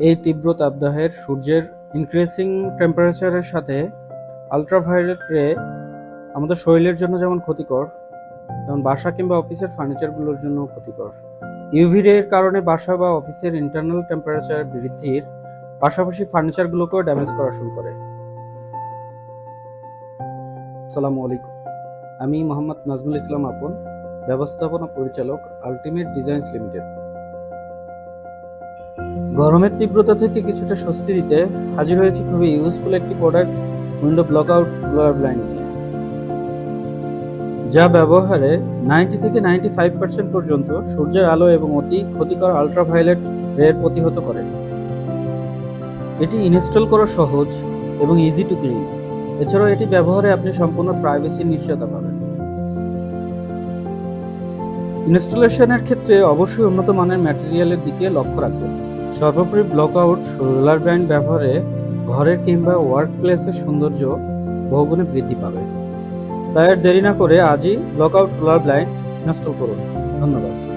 এই তীব্র তাপদাহের সূর্যের ইনক্রিজিং টেম্পারেচারের সাথে আলট্রাভায়োলেট রে আমাদের শরীরের জন্য যেমন ক্ষতিকর, তেমন বাসা কিংবা অফিসের ফার্নিচারগুলোর জন্য ক্ষতিকর। ইউভি রে এর কারণে বাসা বা অফিসের ইন্টারনাল টেম্পারেচার বৃদ্ধির পাশাপাশি ফার্নিচারগুলোকেও ড্যামেজ করা শুরু করে। আসসালামু আলাইকুম। আমি মোহাম্মদ নাজমুল ইসলাম আপন, ব্যবস্থাপনা পরিচালক আলটিমেট ডিজাইনস লিমিটেড গরমের তীব্রতা থেকে কিছুটা স্বস্তি দিতে হাজির হয়েছে খুবই ইউজফুল একটি product window block out flower blind যা ব্যবহারে নাইনটি থেকে নাইনটি ফাইভ পার্সেন্ট পর্যন্ত সূর্যের আলো এবং অতি ক্ষতিকর আলট্রাভায়োলেট রের প্রতিহত করে। এটি ইনস্টল করা সহজ এবং ইজি টু ক্লিন এছাড়াও এটি ব্যবহারে আপনি সম্পূর্ণ প্রাইভেসির নিশ্চয়তা পাবেন। ইনস্টলেশনের ক্ষেত্রে অবশ্যই উন্নত মানের ম্যাটেরিয়ালের দিকে লক্ষ্য রাখবেন। সর্বোপরি ব্লক আউট রোলার ব্যান্ড ব্যবহারে ঘরের কিংবা ওয়ার্ক প্লেসের সৌন্দর্য বহুগুণে বৃদ্ধি পাবে। তাই দেরি না করে আজই block out roller blind install করুন। ধন্যবাদ।